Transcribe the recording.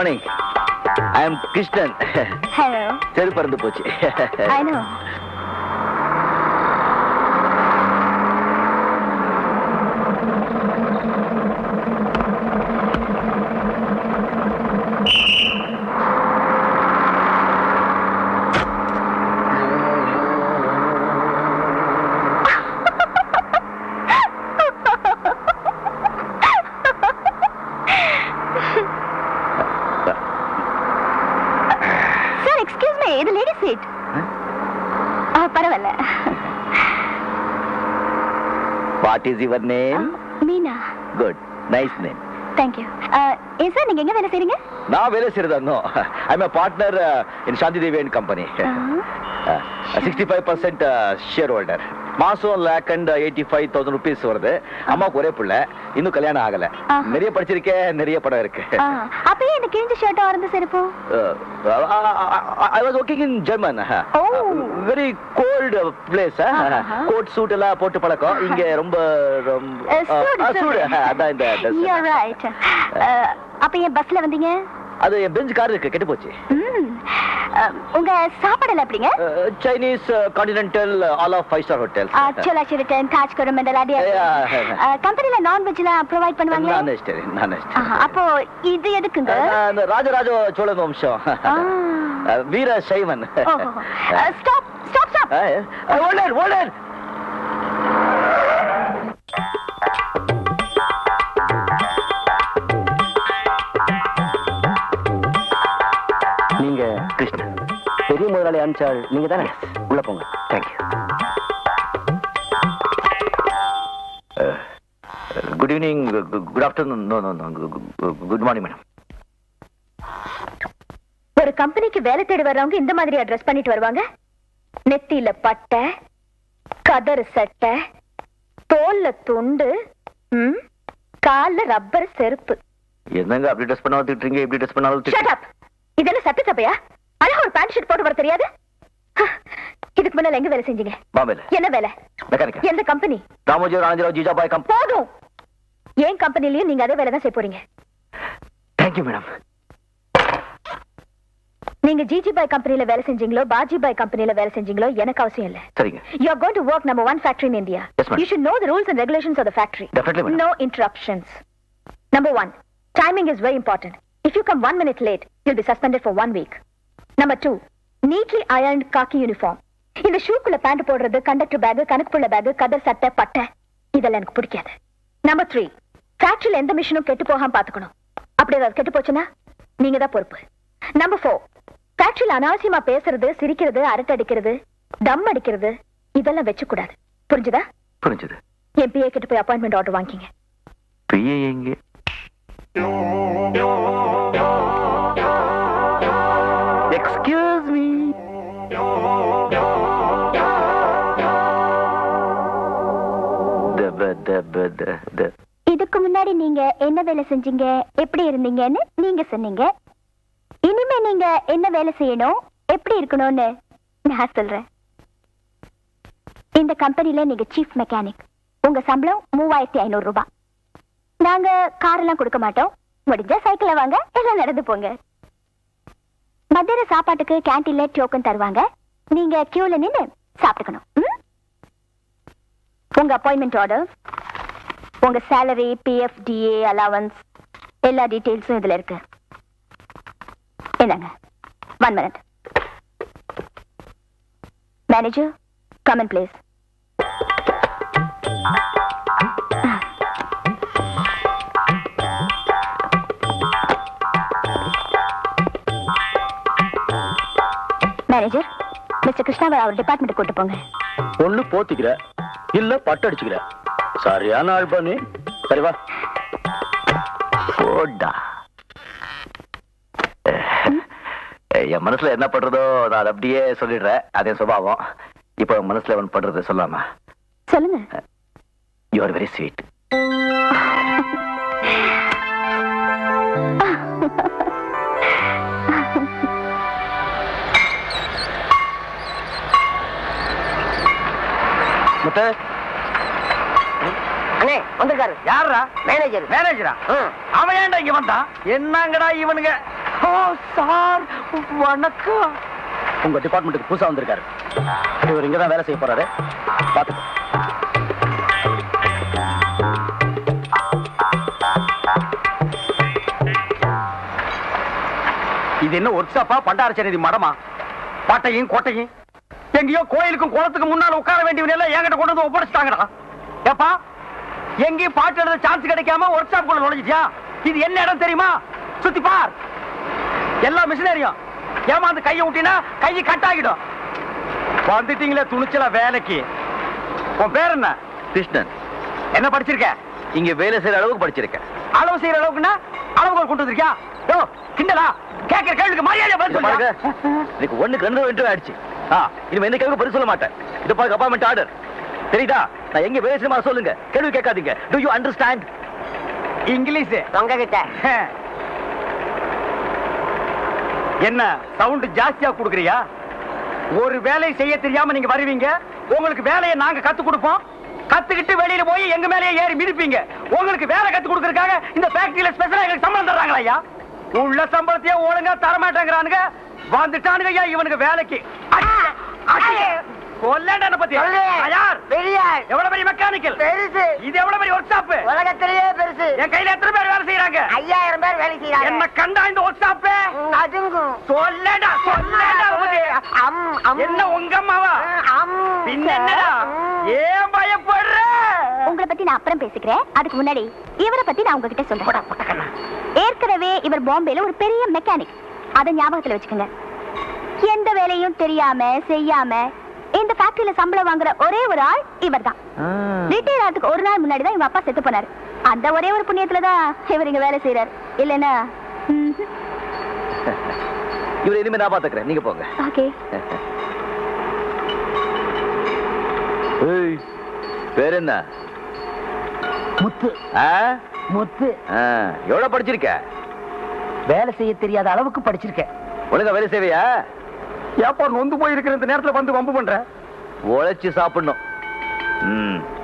Morning I am Krishnan hello செரு பறந்து போச்சு I know sir excuse me இது lady seat பரவாயில்ல what is your name Meena good nice name thank you ஏன் sir நீங்க எங்க வேலை செய்றீங்க? நான் வேலை செய்யறதா I am partner in Shanti Devi and company sixty five percent shareholder மாசம் lakh and eighty five thousand rupees வருது. அம்மாவுக்கு ஒரே பிள்ளை. இன்னும் கல்யாணம் ஆகல. நிறைய படிச்சிருக்கேன் நிறைய படம் இருக்கு. அப்பயே இந்த கிழிஞ்ச ஷர்ட் ஆரம்ப செருப்பு? I was working in German. Very cold place. Coat suit எல்லாம் போட்டு பழக்கம். இங்க ரொம்ப ரொம்ப சூடு. அதான் இந்த அப்ப ஏன் பஸ்ல வந்தீங்க? அது பெஞ்ச் கார் இருக்கு கெட்டு போச்சு. உங்க சாப்பாடெல்லாம் எப்படிங்க? Chinese continental all of five star hotel Chola சிரிட்டன் Taj Coromandel Yeah. கம்பெனில நான்வெஜ்லாம் ப்ரொவைட் பண்ணுவாங்களா? நான் வெஜிடேரியன் நான் ஆஹா, அப்போ இது எதுக்குங்க? அந்த ராஜராஜ சோழன் வம்சம். வீர சைவன் stop stop stop order order முதலாளி அனுப்பிச்சால் நீங்க தானே உள்ள போங்க. Thank you good evening good afternoon no no no good morning madam ஒரு கம்பெனிக்கு வேலை தேடி வர்றவங்க இந்த மாதிரி அட்ரஸ் பண்ணிட்டு வருவாங்க? நெத்தியில பட்டை கதறு சட்டை தோல்ல துண்டு ம், கால்ல ரப்பர் செருப்பு. என்னங்க அப்படி ட்ரெஸ் பண்ணாலும் திட்டுறீங்க? இப்படி ட்ரெஸ் பண்ணாலும் ஷட் திட்டுறீங்க அப் இது என்ன சட்ட சபையா அழகா ஒரு பேண்ட் ஷர்ட் போட்டு வர தெரியாது இதுக்கு முன்னால எங்க வேலை செஞ்சீங்க பாம்பேல என்ன வேலை மெக்கானிக்கா எந்த கம்பெனி ராமோஜி ராஜராவ் ஜிஜாபாய் கம் போதும் ஏன் கம்பெனிலயும் நீங்க அதே வேலை தான் செய்ய போறீங்க தேங்க்யூ மேடம் நீங்க ஜிஜி பாய் கம்பெனில வேலை செஞ்சீங்களோ பாஜி பாய் கம்பெனில வேலை செஞ்சீங்களோ எனக்கு அவசியம் இல்ல சரிங்க You are going to work number one factory in India. Yes, ma'am. You should know the rules and regulations of the factory. Definitely, madam. No interruptions. Number one, timing is very important. If you come one minute late, you'll be suspended for Number two, neatly ironed khaki uniform. இந்த ஷூக்குள்ள pant போடுறது conductor bag கணக்குப்புள்ள bag கதர் சட்டை பட்டை. இதெல்லாம் எனக்கு பிடிக்காது. நம்பர் த்ரீ ஃபேக்டரியில எந்த மிஷினும் கெட்டு போகாம பாத்துக்கணும் அப்படி ஏதாவது கெட்டு போச்சுன்னா நீங்க தான் பொறுப்பு. நம்பர் ஃபோர் ஃபேக்டரியில அனாவசியமா பேசுறது சிரிக்கிறது அரட்டை அடிக்கிறது தம் அடிக்கிறது இதெல்லாம் வச்சு கூடாது புரிஞ்சுதா? புரிஞ்சது. என் பிஏ கிட்ட போய் அப்பாயின்மெண்ட் ஆர்டர் வாங்கிங்க பிஏ எங்க? இதுக்கு முன்னாடி நீங்க என்ன வேலை செஞ்சீங்க? எப்படி இருந்தீங்கன்னு நீங்க சொன்னீங்க. இனிமே நீங்க என்ன வேலை செய்யணும்? எப்படி இருக்கணும்னு நான் சொல்றேன். இந்த கம்பெனில நீங்க சீஃப் மெக்கானிக் உங்க சம்பளம் மூவாயிரத்தி ஐநூறு ரூபாய். நாங்க கார் எல்லாம் கொடுக்க மாட்டோம். முடிஞ்சா சைக்கிள வாங்க. எல்லாம் நடந்து போங்க. மத்தியான சாப்பாட்டுக்கு கேன்டீன்ல டோக்கன் தருவாங்க. நீங்க கியூல நின்னு சாப்பிட்டுக்கணும். உங்க அப்பாயின்மெண்ட் ஆர்டர் உங்க சேலரி பிஎஃப் டிஏ அலவன்ஸ் எல்லா டீட்டெயில்ஸும் இதுல இருக்கு. என்னங்க? One minute manager come on please manager mister கிருஷ்ணாவை அவர் டிபார்ட்மெண்ட் கூட்டு போங்க. ஒண்ணு போத்திக்கிற இல்ல பட்டு அடிச்சுக்கிற சரியான ஆள் பண்ணி. சரி வா. போடா. என் மனசுல என்ன பண்றதோ நான் அதை அப்படியே சொல்லிடுறேன். அதே சுபாவம். இப்போ என் மனசுல ஒன்று பண்றது சொல்லாமா? சொல்லுங்க. You are very sweet Muthu அண்ணே வந்திருக்காரு. யாரா மேனேஜர் மேனேஜரா அவன் ஏன்டா இங்க வந்தான் என்னங்கடா இவனுங்க? சார் வணக்கம். உங்க டிபார்ட்மெண்ட்டுக்கு புதுசா வந்திருக்காரு. இவர் இங்க தான் வேலை செய்ய போறாரு. பாத்துக்கோ. இது என்ன ஒர்க் ஷாப்பா பண்டாரச்சேரி மடமா? பாட்டையும் கோட்டையும்? எங்கேயோ கோயிலுக்கும் குளத்துக்கு முன்னால உட்கார வேண்டியவன் எல்லாம் என்கிட்ட கொண்டு வந்து ஒப்படைச்சிட்டாங்கடா. ஏப்பா எங்கேயும் பாட்டு எழுத சான்ஸ் கிடைக்காம ஒர்க் ஷாப் குள்ள நுழைஞ்சிட்டியா? இது என்ன இடம் தெரியுமா? சுத்தி பார். எல்லா மிஷினரியும் ஏமாந்து கையை விட்டினா கையை கட் ஆகிடும். வந்துட்டீங்களே துணிச்சல வேலைக்கு. உன் பேர் என்ன? கிருஷ்ணன். என்ன படிச்சிருக்க? இங்க வேலை செய்யற அளவுக்கு படிச்சிருக்கேன் அளவு செய்யற அளவுக்குன்னா அளவுக்கு கொண்டு வந்திருக்கியா? யோ கிண்டலா? கேட்கிற கேள்விக்கு மரியாதை பதில் சொல்லுங்க எனக்கு ஒண்ணுக்கு ரெண்டு இன்டர்வியூ ஆயிடுச்சு. இனிமே எந்த கேள்வி பதில் சொல்ல மாட்டேன். இது பாருங்க அப்பாயின்மெண்ட் ஆர்டர் தெரியுதா? நான் எங்க வேலை செய்யணுமா சொல்லுங்க. கேள்வி கேட்காதீங்க. Do you understand English. உங்ககிட்ட என்ன சவுண்ட் ஜாஸ்தியா குடுக்குறியா? ஒரு வேலையை செய்ய தெரியாம நீங்க வருவீங்க. உங்களுக்கு வேலையை நாங்க கத்து கொடுப்போம். கத்துக்கிட்டு வெளியில போய் எங்க மேலயே ஏறி மிதிப்பீங்க. உங்களுக்கு வேலை கத்து கொடுக்கறதுக்காக இந்த ஃபேக்டரியில ஸ்பெஷலா எங்களுக்கு சம்பளம் தர்றாங்களா ஐயா? உள்ள சம்பளத்தையே ஒழுங்கா தர மாட்டேங்கிறானுங்க வந்துட்டானுங்க ஐயா இவனுக்கு வேலைக்கு. கொல்லண்ட பத்தி? யார் பெரியார். எவ்வளவு பெரிய மெக்கானிக்கல்? பெருசு. இது எவ்வளவு பெரிய ஒர்க் ஷாப் உலகத்திலேயே பெருசு. என் கையில எத்தனை பேர் வேலை செய்யறாங்க ஐயாயிரம் பேர் வேலை என்ன கண்டா இந்த ஒர்க் ஷாப் ம், அதுங்கும். சொல்லடா சொல்லடா உனக்கு. அம், அம். என்ன உங்க அம்மாவா? அம். பின்ன என்னடா? ம். ஏன் பயப்படுற? உங்களை பத்தி நான் அப்புறம் பேசிக்கிறேன். அதுக்கு முன்னாடி இவரை பத்தி நான் உங்ககிட்ட சொல்றேன். ஏற்கனவே இவர் பாம்பேல ஒரு பெரிய மெக்கானிக் அதை ஞாபகத்துல வச்சுக்கோங்க. எந்த வேலையும் தெரியாம செய்யாம இந்த ஃபேக்டரியில சம்பளம் வாங்குற ஒரே ஒரு ஆள் இவர்தான். ரிட்டையர் ஆகிறதுக்கு ஒரு நாள் முன்னாடி தான் இவங்க அப்பா செத்து போனாரு. அந்த ஒரே ஒரு புண்ணியத்துல தான் இவர் இங்க வேலை செய்யறாரு இல்லைன்னா இவர் இனிமே நான் பாத்துக்கிறேன் நீங்க போங்க. ஓகே பேர் என்ன? முத்து. ஆ? முத்து. ஆ, எவ்வளவு படிச்சிருக்க? வேலை செய்ய தெரியாத அளவுக்கு படிச்சிருக்கேன். ஒழுங்கா வேலை செய்வியா? ஏப்பா நொந்து போயிருக்கிற இந்த நேரத்துல வந்து வம்பு பண்ற? உழைச்சு சாப்பிடணும். ம்.